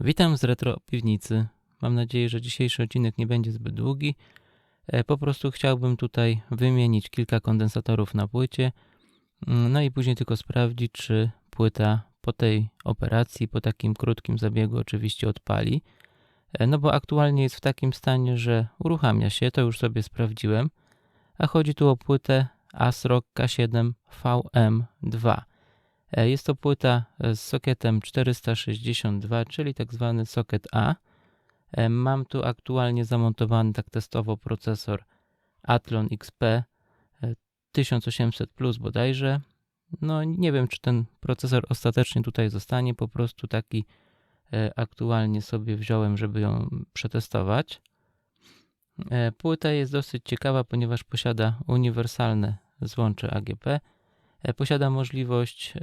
Witam z Retro Piwnicy. Mam nadzieję, że dzisiejszy odcinek nie będzie zbyt długi. E, Po prostu chciałbym tutaj wymienić kilka kondensatorów na płycie, mm, no i później tylko sprawdzić, czy płyta po tej operacji, po takim krótkim zabiegu oczywiście odpali. E, No bo aktualnie jest w takim stanie, że uruchamia się, to już sobie sprawdziłem, a chodzi tu o płytę ASRock K7 VM2. E, Jest to płyta e, z sokietem 462, czyli tak zwany soket A. E, Mam tu aktualnie zamontowany tak testowo procesor Athlon XP e, 1800 plus bodajże. No nie wiem, czy ten procesor ostatecznie tutaj zostanie, po prostu taki aktualnie sobie wziąłem, żeby ją przetestować. Płyta jest dosyć ciekawa, ponieważ posiada uniwersalne złącze AGP. E, Posiada możliwość e,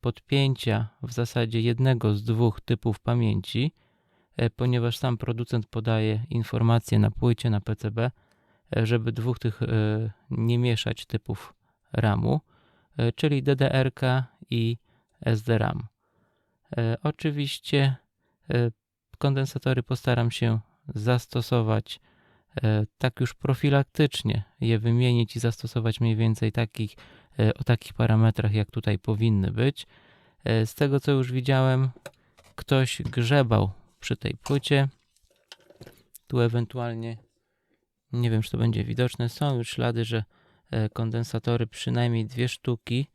podpięcia w zasadzie jednego z dwóch typów pamięci, e, ponieważ sam producent podaje informacje na płycie, na PCB, żeby dwóch tych nie mieszać typów RAMu, czyli DDR-ka i SDRAM. Oczywiście kondensatory postaram się zastosować tak już profilaktycznie, je wymienić i zastosować mniej więcej takich, o takich parametrach, jak tutaj powinny być. E, Z tego co już widziałem, ktoś grzebał przy tej płycie. Tu ewentualnie, nie wiem czy to będzie widoczne, są już ślady, że e, kondensatory, przynajmniej dwie sztuki,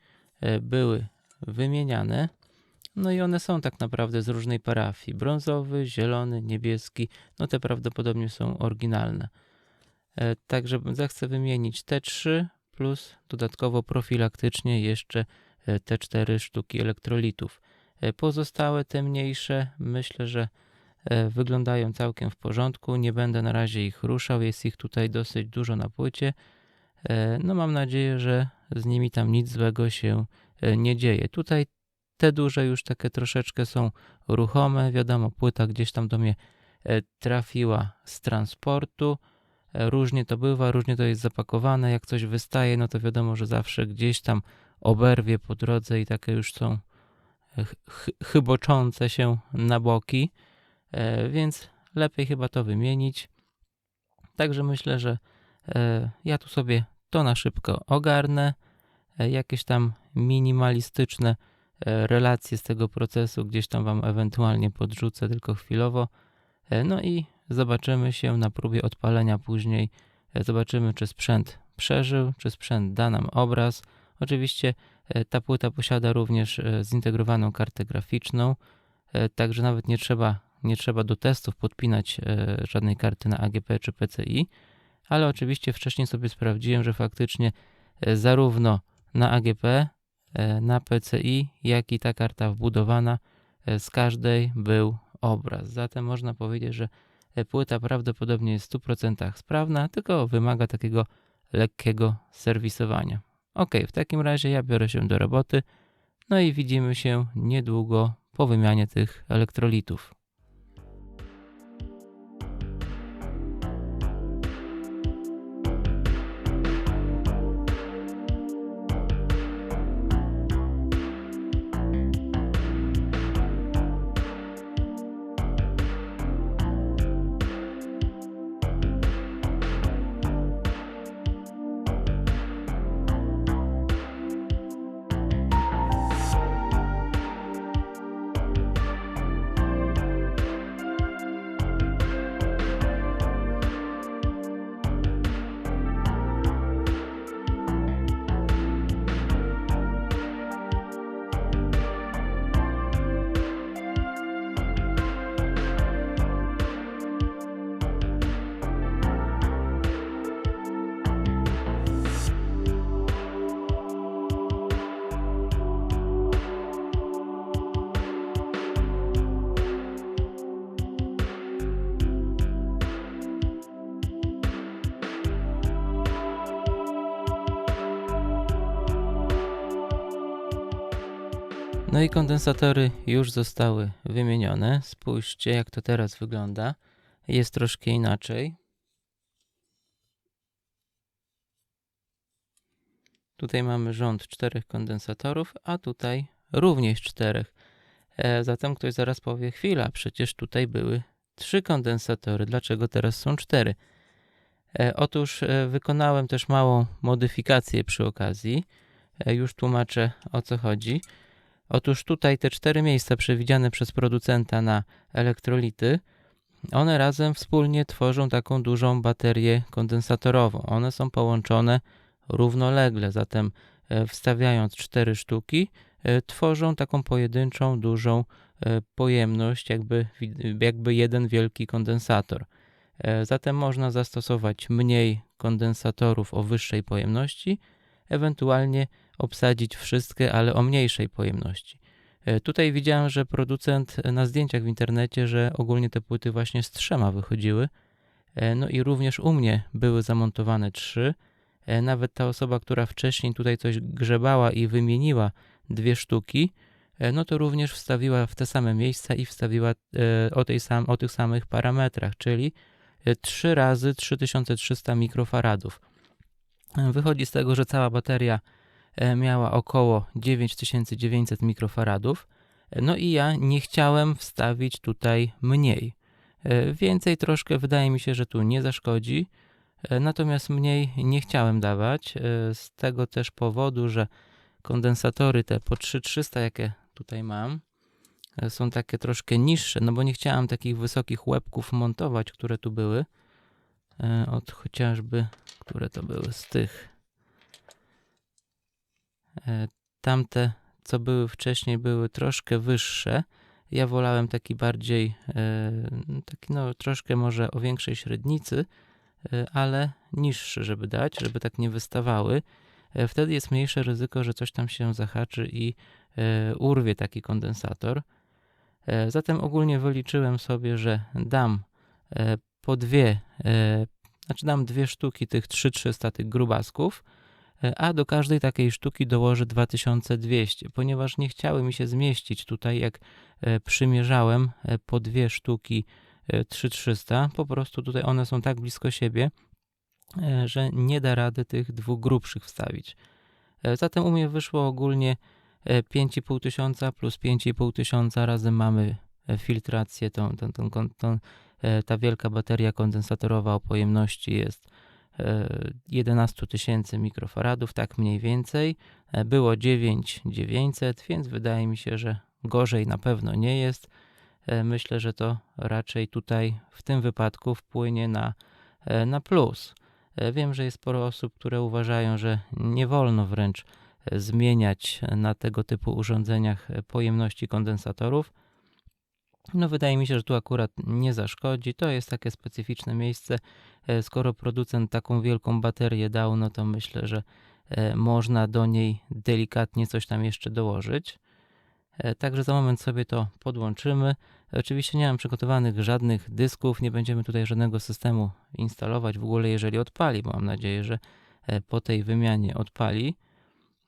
e, były wymieniane. No i one są tak naprawdę z różnej parafii. Brązowy, zielony, niebieski, no te prawdopodobnie są oryginalne. E, Także zechcę wymienić te trzy, plus dodatkowo profilaktycznie jeszcze e, te cztery sztuki elektrolitów. E, Pozostałe, te mniejsze, myślę, że e, wyglądają całkiem w porządku. Nie będę na razie ich ruszał, jest ich tutaj dosyć dużo na płycie. No mam nadzieję, że z nimi tam nic złego się nie dzieje. Tutaj te duże już takie troszeczkę są ruchome. Wiadomo, płyta gdzieś tam do mnie trafiła z transportu. Różnie to bywa, różnie to jest zapakowane. Jak coś wystaje, no to wiadomo, że zawsze gdzieś tam oberwie po drodze i takie już są ch- ch- chyboczące się na boki, E, więc lepiej chyba to wymienić. Także myślę, że e, ja tu sobie to na szybko ogarnę. E, Jakieś tam minimalistyczne relacje z tego procesu gdzieś tam Wam ewentualnie podrzucę, tylko chwilowo. No i zobaczymy się na próbie odpalenia później. E, Zobaczymy, czy sprzęt przeżył, czy sprzęt da nam obraz. Oczywiście e, ta płyta posiada również e, zintegrowaną kartę graficzną, także nawet nie trzeba, nie trzeba do testów podpinać żadnej karty na AGP czy PCI, ale oczywiście wcześniej sobie sprawdziłem, że faktycznie zarówno na AGP, na PCI, jak i ta karta wbudowana, z każdej był obraz. Zatem można powiedzieć, że płyta prawdopodobnie jest w 100% sprawna, tylko wymaga takiego lekkiego serwisowania. Ok, w takim razie ja biorę się do roboty, no i widzimy się niedługo po wymianie tych elektrolitów. No i kondensatory już zostały wymienione. Spójrzcie, jak to teraz wygląda. Jest troszkę inaczej. Tutaj mamy rząd czterech kondensatorów, a tutaj również czterech. E, Zatem ktoś zaraz powie, chwila, przecież tutaj były trzy kondensatory, dlaczego teraz są cztery? E, Otóż e, wykonałem też małą modyfikację przy okazji. Już tłumaczę o co chodzi. Otóż tutaj te cztery miejsca przewidziane przez producenta na elektrolity, one razem wspólnie tworzą taką dużą baterię kondensatorową. One są połączone równolegle, zatem e, wstawiając cztery sztuki, e, tworzą taką pojedynczą, dużą e, pojemność, jakby, jakby jeden wielki kondensator. Zatem można zastosować mniej kondensatorów o wyższej pojemności, ewentualnie obsadzić wszystkie, ale o mniejszej pojemności. E, Tutaj widziałem, że producent e, na zdjęciach w internecie, że ogólnie te płyty właśnie z trzema wychodziły. E, No i również u mnie były zamontowane trzy. Nawet ta osoba, która wcześniej tutaj coś grzebała i wymieniła dwie sztuki, no to również wstawiła w te same miejsca i wstawiła o, tej sam, o tych samych parametrach, czyli 3 razy 3300 mikrofaradów. Wychodzi z tego, że cała bateria miała około 9900 mikrofaradów. E, No i ja nie chciałem wstawić tutaj mniej. E, Więcej troszkę wydaje mi się, że tu nie zaszkodzi. E, Natomiast mniej nie chciałem dawać, e, z tego też powodu, że kondensatory te po 3300, jakie tutaj mam, e, są takie troszkę niższe, no bo nie chciałem takich wysokich łebków montować, które tu były. E, Od chociażby, które to były z tych. E, Tamte, co były wcześniej, były troszkę wyższe. Ja wolałem taki bardziej, e, taki no troszkę może o większej średnicy, e, ale niższy, żeby dać, żeby tak nie wystawały. Wtedy jest mniejsze ryzyko, że coś tam się zahaczy i urwie taki kondensator. Zatem ogólnie wyliczyłem sobie, że dam po dwie, znaczy dam dwie sztuki tych 3300 tych grubasków, a do każdej takiej sztuki dołożę 2200, ponieważ nie chciały mi się zmieścić tutaj, jak e, przymierzałem e, po dwie sztuki e, 3300, po prostu tutaj one są tak blisko siebie, e, że nie da rady tych dwóch grubszych wstawić. E, Zatem u mnie wyszło ogólnie e, 5,5 tysiąca plus 5,5 tysiąca mamy e, filtrację, tą, tą, tą, tą, e, ta wielka bateria kondensatorowa o pojemności jest e, 11 tysięcy mikrofaradów, tak mniej więcej. E, Było 9,900, więc wydaje mi się, że gorzej na pewno nie jest. E, Myślę, że to raczej tutaj w tym wypadku wpłynie na, e, na plus. Wiem, że jest sporo osób, które uważają, że nie wolno wręcz zmieniać na tego typu urządzeniach pojemności kondensatorów. No, wydaje mi się, że tu akurat nie zaszkodzi. To jest takie specyficzne miejsce. E, Skoro producent taką wielką baterię dał, no to myślę, że e, można do niej delikatnie coś tam jeszcze dołożyć. E, Także za moment sobie to podłączymy. Oczywiście nie mam przygotowanych żadnych dysków, nie będziemy tutaj żadnego systemu instalować w ogóle, jeżeli odpali, bo mam nadzieję, że po tej wymianie odpali.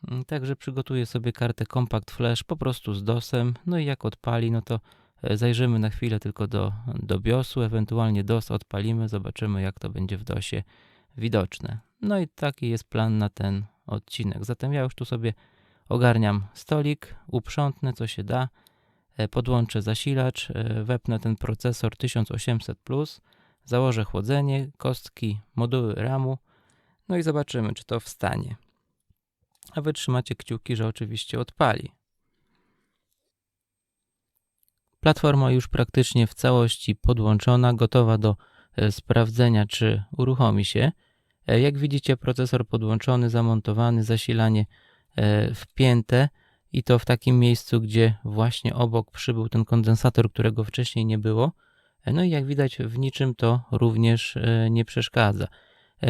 Mm, Także przygotuję sobie kartę Compact Flash po prostu z DOSem, no i jak odpali, no to zajrzymy na chwilę tylko do, do BIOSu, ewentualnie DOS odpalimy, zobaczymy jak to będzie w DOSie widoczne. No i taki jest plan na ten odcinek. Zatem ja już tu sobie ogarniam stolik, uprzątnę co się da, e, podłączę zasilacz, e, wepnę ten procesor 1800+, założę chłodzenie, kostki, moduły RAMu, no i zobaczymy, czy to wstanie. A wy trzymacie kciuki, że oczywiście odpali. Platforma już praktycznie w całości podłączona, gotowa do e, sprawdzenia, czy uruchomi się. E, Jak widzicie, procesor podłączony, zamontowany, zasilanie e, wpięte i to w takim miejscu, gdzie właśnie obok przybył ten kondensator, którego wcześniej nie było. No i jak widać, w niczym to również nie przeszkadza.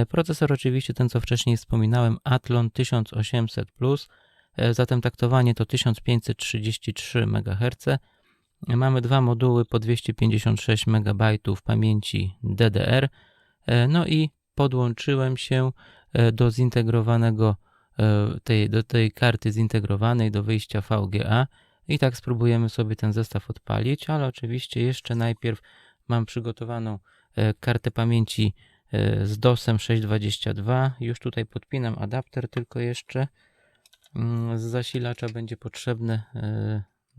Procesor oczywiście ten, co wcześniej wspominałem, Athlon 1800+, e, zatem taktowanie to 1533 MHz. Mamy dwa moduły po 256 MB pamięci DDR. E, No i podłączyłem się e, do zintegrowanego e, tej, do tej karty zintegrowanej do wyjścia VGA i tak spróbujemy sobie ten zestaw odpalić, ale oczywiście jeszcze najpierw mam przygotowaną kartę pamięci z DOSem 622. Już tutaj podpinam adapter, tylko jeszcze mm, z zasilacza będzie potrzebne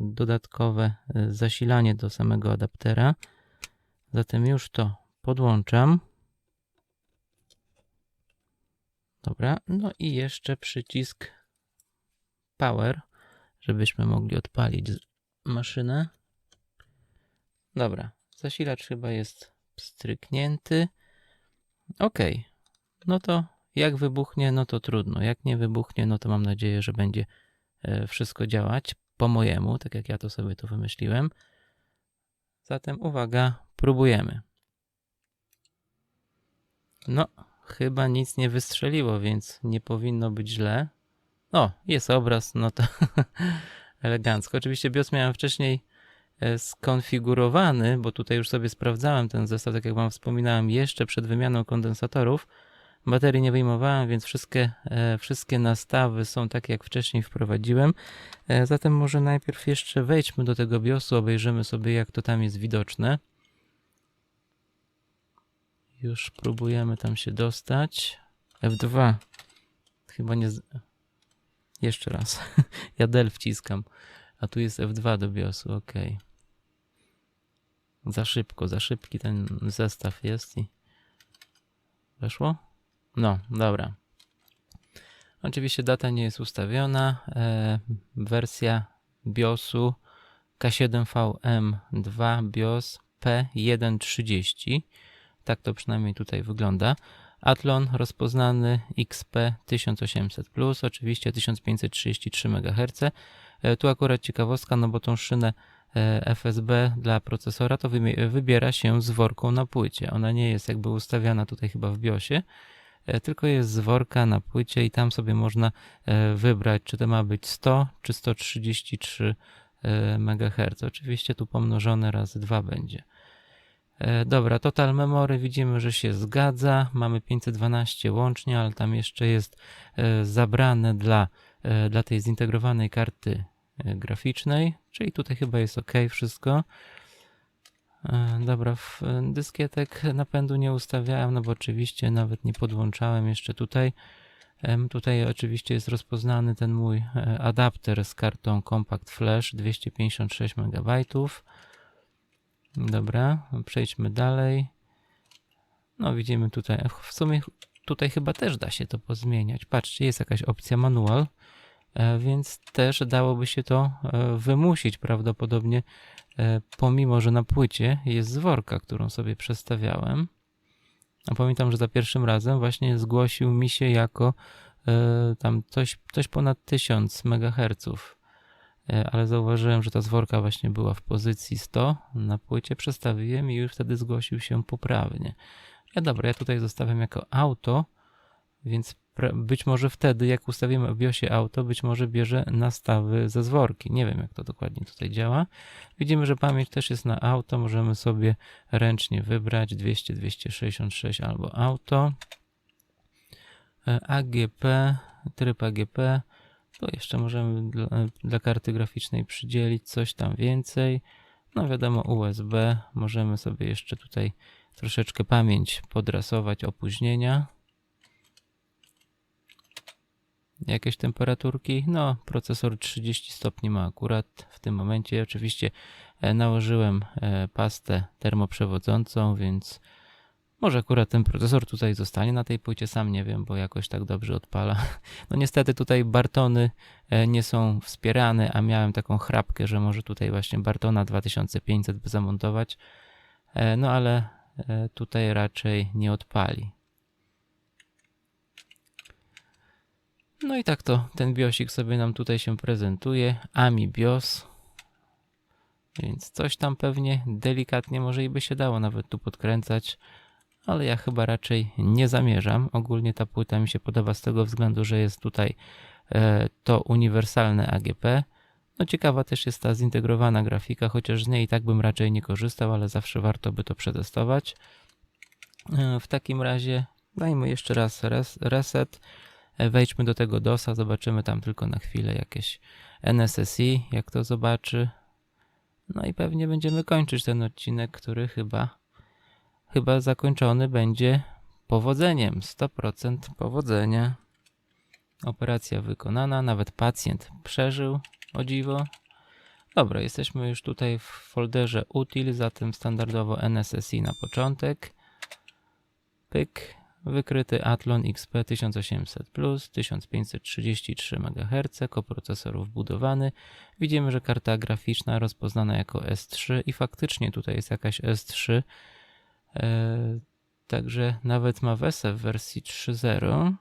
dodatkowe e, zasilanie do samego adaptera. Zatem już to podłączam. Dobra, no i jeszcze przycisk power, żebyśmy mogli odpalić maszynę. Dobra, zasilacz chyba jest stryknięty. Ok, no to jak wybuchnie, no to trudno. Jak nie wybuchnie, no to mam nadzieję, że będzie e, wszystko działać po mojemu, tak jak ja to sobie tu wymyśliłem. Zatem uwaga, próbujemy. No, chyba nic nie wystrzeliło, więc nie powinno być źle. O, jest obraz, no to elegancko. Oczywiście BIOS miałem wcześniej e, skonfigurowany, bo tutaj już sobie sprawdzałem ten zestaw, tak jak wam wspominałem, jeszcze przed wymianą kondensatorów. Baterii nie wyjmowałem, więc wszystkie, e, wszystkie nastawy są takie, jak wcześniej wprowadziłem. E, Zatem może najpierw jeszcze wejdźmy do tego BIOSu, obejrzymy sobie, jak to tam jest widoczne. Już próbujemy tam się dostać. F2. Chyba nie. Jeszcze raz. ja del wciskam. A tu jest F2 do BIOSu, ok. Za szybko, za szybki ten zestaw jest i. Weszło? No, dobra. Oczywiście data nie jest ustawiona. E, wersja BIOSu K7VM2 BIOS P130. Tak to przynajmniej tutaj wygląda. Athlon rozpoznany XP 1800+, oczywiście 1533 MHz. E, Tu akurat ciekawostka, no bo tą szynę e, FSB dla procesora to wybiera się z worką na płycie. Ona nie jest jakby ustawiana tutaj chyba w BIOSie, tylko jest z worka na płycie i tam sobie można e, wybrać, czy to ma być 100 czy 133 e, MHz. Oczywiście tu pomnożone razy 2 będzie. E, Dobra, total memory widzimy, że się zgadza. Mamy 512 łącznie, ale tam jeszcze jest e, zabrane dla, e, dla tej zintegrowanej karty e, graficznej, czyli tutaj chyba jest ok wszystko. E, Dobra, w e, dyskietek napędu nie ustawiałem, no bo oczywiście nawet nie podłączałem jeszcze tutaj. Tutaj oczywiście jest rozpoznany ten mój e, adapter z kartą Compact Flash 256 MB. Dobra, przejdźmy dalej. No widzimy tutaj, w sumie tutaj chyba też da się to pozmieniać. Patrzcie, jest jakaś opcja manual, więc też dałoby się to e, wymusić prawdopodobnie, e, pomimo że na płycie jest zworka, którą sobie przestawiałem. A pamiętam, że za pierwszym razem właśnie zgłosił mi się jako e, tam coś, coś ponad 1000 MHz. E, ale zauważyłem, że ta zworka właśnie była w pozycji 100 na płycie, przestawiłem i już wtedy zgłosił się poprawnie. Ja dobra, ja tutaj zostawiam jako auto, więc być może wtedy, jak ustawimy w BIOSie auto, być może bierze nastawy ze zworki. Nie wiem, jak to dokładnie tutaj działa. Widzimy, że pamięć też jest na auto, możemy sobie ręcznie wybrać 200, 266 albo auto. E, AGP, tryb AGP, tu jeszcze możemy dla, dla karty graficznej przydzielić coś tam więcej. No wiadomo, USB. Możemy sobie jeszcze tutaj troszeczkę pamięć podrasować opóźnienia. Jakieś temperaturki? No, procesor 30 stopni ma akurat w tym momencie. Oczywiście e, nałożyłem e, pastę termoprzewodzącą, więc może akurat ten procesor tutaj zostanie na tej płycie, sam nie wiem, bo jakoś tak dobrze odpala. No niestety tutaj Bartony e, nie są wspierane, a miałem taką chrapkę, że może tutaj właśnie Bartona 2500 by zamontować. No ale tutaj raczej nie odpali. No i tak to ten biosik sobie nam tutaj się prezentuje. AMI BIOS. Więc coś tam pewnie delikatnie może i by się dało nawet tu podkręcać ale ja chyba raczej nie zamierzam. Ogólnie ta płyta mi się podoba z tego względu, że jest tutaj e, to uniwersalne AGP. No ciekawa też jest ta zintegrowana grafika, chociaż z niej i tak bym raczej nie korzystał, ale zawsze warto by to przetestować. E, w takim razie dajmy jeszcze raz res, reset. E, wejdźmy do tego DOSa, zobaczymy tam tylko na chwilę jakieś NSSI, jak to zobaczy. No i pewnie będziemy kończyć ten odcinek, który chyba chyba zakończony będzie powodzeniem. 100% powodzenia. Operacja wykonana, nawet pacjent przeżył, o dziwo. Dobra, jesteśmy już tutaj w folderze util, zatem standardowo NSSI na początek. Pyk, wykryty Athlon XP 1800 1533 MHz, koprocesor wbudowany. Widzimy, że karta graficzna rozpoznana jako S3 i faktycznie tutaj jest jakaś S3. E, także nawet ma WESE w wersji 3.0.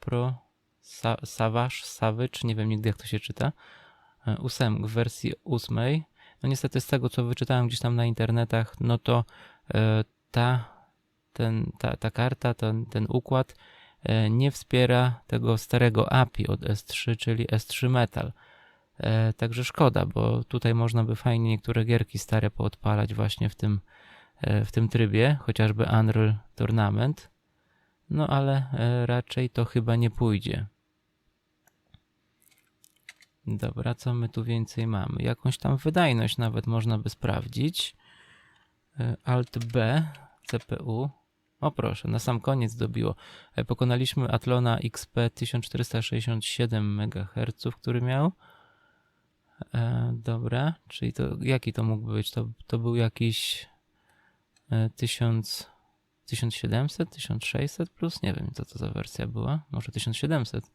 Pro Sa Savage, Savage, nie wiem nigdy jak to się czyta. E, Ósem, w wersji ósmej. No niestety z tego co wyczytałem gdzieś tam na internetach, no to e, ta, ten, ta, ta karta, ten, ten układ e, nie wspiera tego starego API od S3, czyli S3 Metal. E, także szkoda, bo tutaj można by fajnie niektóre gierki stare poodpalać właśnie w tym, e, w tym trybie, chociażby Unreal Tournament. No ale raczej to chyba nie pójdzie. Dobra, co my tu więcej mamy? Jakąś tam wydajność nawet można by sprawdzić. Alt B, CPU. O proszę, na sam koniec dobiło. E, Pokonaliśmy Atlona XP 1467 MHz, który miał. E, dobra, czyli to jaki to mógł być? To, to był jakiś e, 1000, 1700, 1600 plus? Nie wiem, co to za wersja była. Może 1700.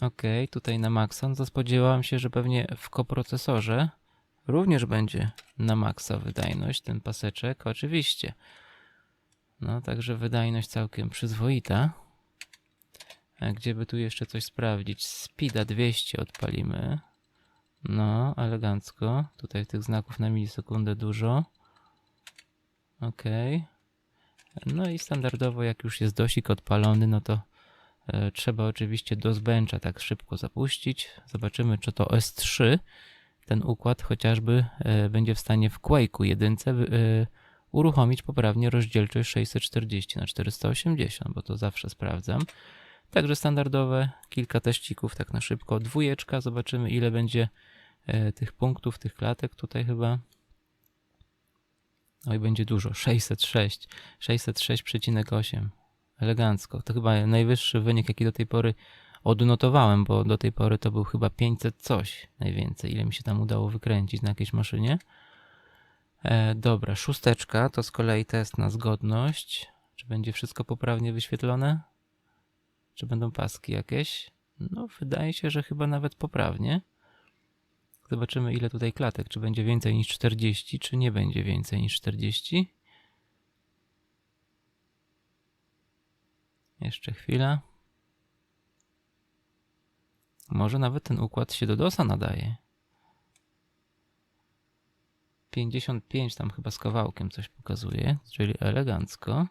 Ok, tutaj na maksa. No to spodziewałem się, że pewnie w koprocesorze również będzie na maksa wydajność, ten paseczek, oczywiście. No, także wydajność całkiem przyzwoita. A gdzie by tu jeszcze coś sprawdzić? Speeda 200 odpalimy. No, elegancko. Tutaj tych znaków na milisekundę dużo. Ok. No i standardowo, jak już jest dosik odpalony, no to e, trzeba oczywiście do zbęcza tak szybko zapuścić. Zobaczymy, czy to S3, ten układ chociażby e, będzie w stanie w Quake'u jedynce e, uruchomić poprawnie rozdzielczość 640 na 480, bo to zawsze sprawdzam. Także standardowe, kilka teścików tak na szybko. Dwójeczka, zobaczymy ile będzie e, tych punktów, tych klatek tutaj chyba. Oj, będzie dużo. 606. 606,8. Elegancko. To chyba najwyższy wynik, jaki do tej pory odnotowałem, bo do tej pory to był chyba 500 coś najwięcej, ile mi się tam udało wykręcić na jakiejś maszynie. E, dobra, szósteczka to z kolei test na zgodność. Czy będzie wszystko poprawnie wyświetlone? Czy będą paski jakieś? No, wydaje się, że chyba nawet poprawnie. Zobaczymy, ile tutaj klatek. Czy będzie więcej niż 40, czy nie będzie więcej niż 40. Jeszcze chwila. Może nawet ten układ się do DOSa nadaje. 55 tam chyba z kawałkiem coś pokazuje, czyli elegancko.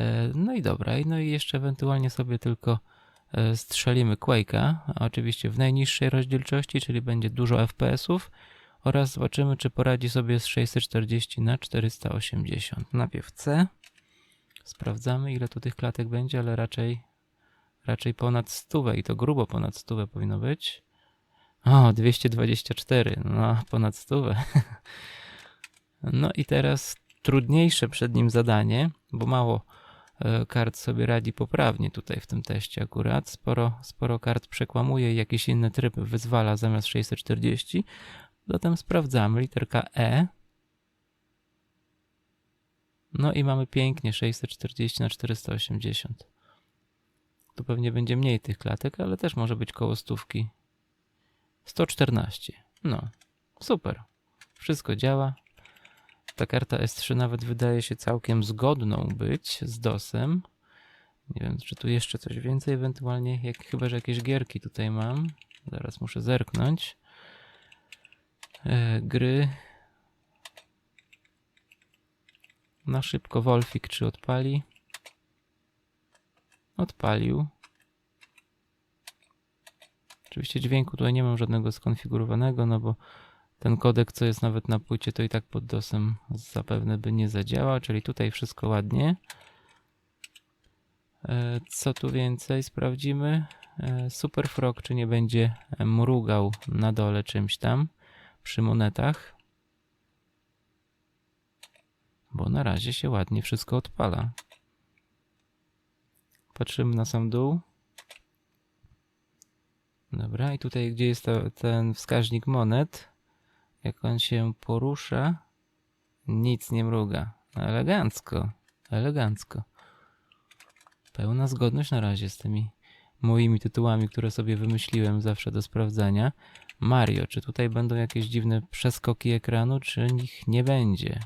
E, No i dobra, no i jeszcze ewentualnie sobie tylko e, strzelimy Quake'a, oczywiście w najniższej rozdzielczości, czyli będzie dużo FPS-ów oraz zobaczymy, czy poradzi sobie z 640 na 480. Najpierw C. Sprawdzamy, ile tu tych klatek będzie, ale raczej raczej ponad 100 i to grubo ponad 100 powinno być. O, 224, no ponad 100. No i teraz trudniejsze przed nim zadanie, bo mało e, kart sobie radzi poprawnie tutaj w tym teście akurat. Sporo, sporo kart przekłamuje i jakiś inny tryb wyzwala zamiast 640. Zatem sprawdzamy literka E. No i mamy pięknie 640 na 480. Tu pewnie będzie mniej tych klatek, ale też może być koło stówki. 114. No, super. Wszystko działa. Ta karta S3 nawet wydaje się całkiem zgodną być z DOSem. Nie wiem, czy tu jeszcze coś więcej ewentualnie, jak, chyba, że jakieś gierki tutaj mam. Zaraz muszę zerknąć. E, gry. Na szybko Wolfik czy odpali? Odpalił. Oczywiście dźwięku tutaj nie mam żadnego skonfigurowanego, no bo ten kodek, co jest nawet na płycie, to i tak pod DOSem zapewne by nie zadziałał, czyli tutaj wszystko ładnie. E, Co tu więcej sprawdzimy? E, Superfrog, czy nie będzie mrugał na dole czymś tam przy monetach? Bo na razie się ładnie wszystko odpala. Patrzymy na sam dół. Dobra, i tutaj gdzie jest to, ten wskaźnik monet, jak on się porusza, nic nie mruga. Elegancko, elegancko. Pełna zgodność na razie z tymi moimi tytułami, które sobie wymyśliłem zawsze do sprawdzania. Mario, czy tutaj będą jakieś dziwne przeskoki ekranu, czy ich nie będzie?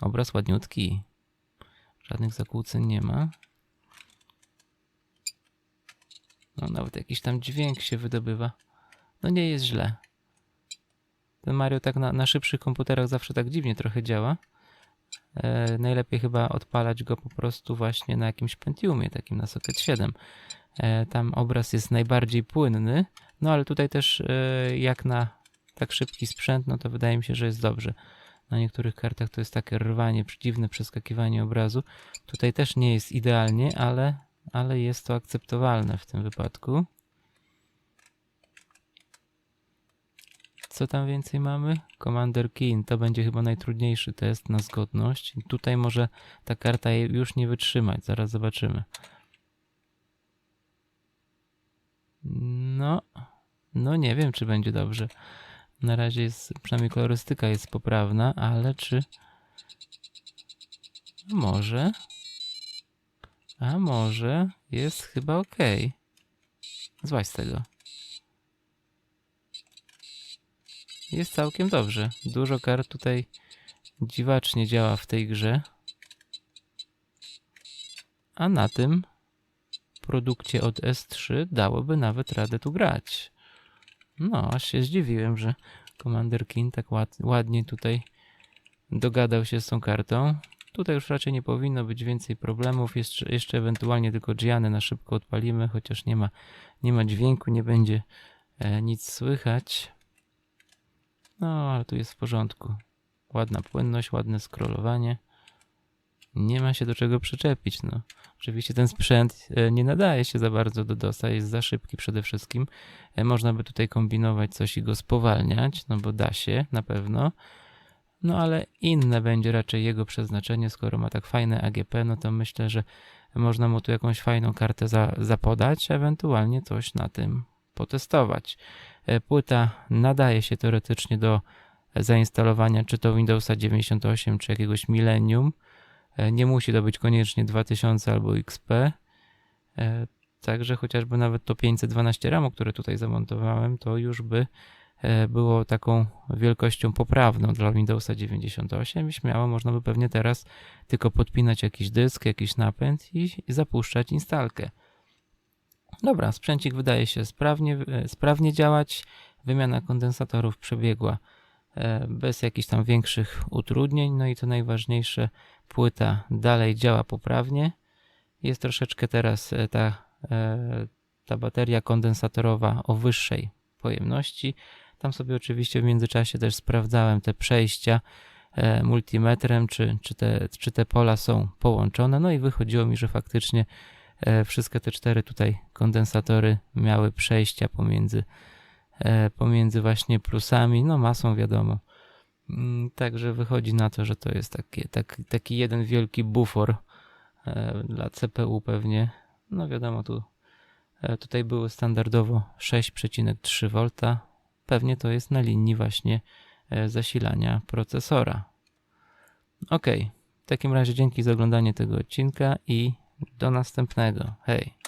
Obraz ładniutki. Żadnych zakłóceń nie ma. No nawet jakiś tam dźwięk się wydobywa. No nie jest źle. Ten Mario tak na, na szybszych komputerach zawsze tak dziwnie trochę działa. E, najlepiej chyba odpalać go po prostu właśnie na jakimś Pentiumie, takim na Socket 7. E, tam obraz jest najbardziej płynny, no ale tutaj też e, jak na tak szybki sprzęt, no to wydaje mi się, że jest dobrze. Na niektórych kartach to jest takie rwanie, dziwne przeskakiwanie obrazu. Tutaj też nie jest idealnie, ale, ale jest to akceptowalne w tym wypadku. Co tam więcej mamy? Commander Keen. To będzie chyba najtrudniejszy test na zgodność. Tutaj może ta karta już nie wytrzymać. Zaraz zobaczymy. No, no nie wiem, czy będzie dobrze. Na razie jest, przynajmniej kolorystyka jest poprawna, ale czy... Może... A może jest chyba ok. Złaź z tego. Jest całkiem dobrze. Dużo kart tutaj dziwacznie działa w tej grze. A na tym produkcie od S3 dałoby nawet radę tu grać. No, aż się zdziwiłem, że Commander King tak ład, ładnie tutaj dogadał się z tą kartą. Tutaj już raczej nie powinno być więcej problemów. Jeszcze, jeszcze ewentualnie tylko Gianę na szybko odpalimy, chociaż nie ma, nie ma dźwięku, nie będzie e, nic słychać. No, ale tu jest w porządku. Ładna płynność, ładne scrollowanie. Nie ma się do czego przyczepić. No. Oczywiście ten sprzęt e, nie nadaje się za bardzo do DOSa, jest za szybki przede wszystkim. E, można by tutaj kombinować coś i go spowalniać, no bo da się na pewno. No ale inne będzie raczej jego przeznaczenie, skoro ma tak fajne AGP, no to myślę, że można mu tu jakąś fajną kartę za, zapodać, ewentualnie coś na tym potestować. E, płyta nadaje się teoretycznie do zainstalowania czy to Windowsa 98, czy jakiegoś Millennium. E, nie musi to być koniecznie 2000 albo XP. E, także chociażby nawet to 512 RAM, które tutaj zamontowałem, to już by było taką wielkością poprawną dla Windowsa 98 i śmiało można by pewnie teraz tylko podpinać jakiś dysk, jakiś napęd i, i zapuszczać instalkę. Dobra, sprzęcik wydaje się sprawnie, e, sprawnie działać. Wymiana kondensatorów przebiegła e, bez jakichś tam większych utrudnień. No i to najważniejsze, płyta dalej działa poprawnie. Jest troszeczkę teraz e, ta, ta bateria kondensatorowa o wyższej pojemności. Tam sobie oczywiście w międzyczasie też sprawdzałem te przejścia multimetrem, czy, czy, te, czy te pola są połączone. No i wychodziło mi, że faktycznie E, wszystkie te cztery tutaj kondensatory miały przejścia pomiędzy, e, pomiędzy właśnie plusami, no masą wiadomo. Mm, także wychodzi na to, że to jest taki, taki, taki jeden wielki bufor e, dla CPU pewnie. No wiadomo, tu tutaj były standardowo 6,3 V. Pewnie to jest na linii właśnie zasilania procesora. Ok, w takim razie dzięki za oglądanie tego odcinka i do następnego. Hej.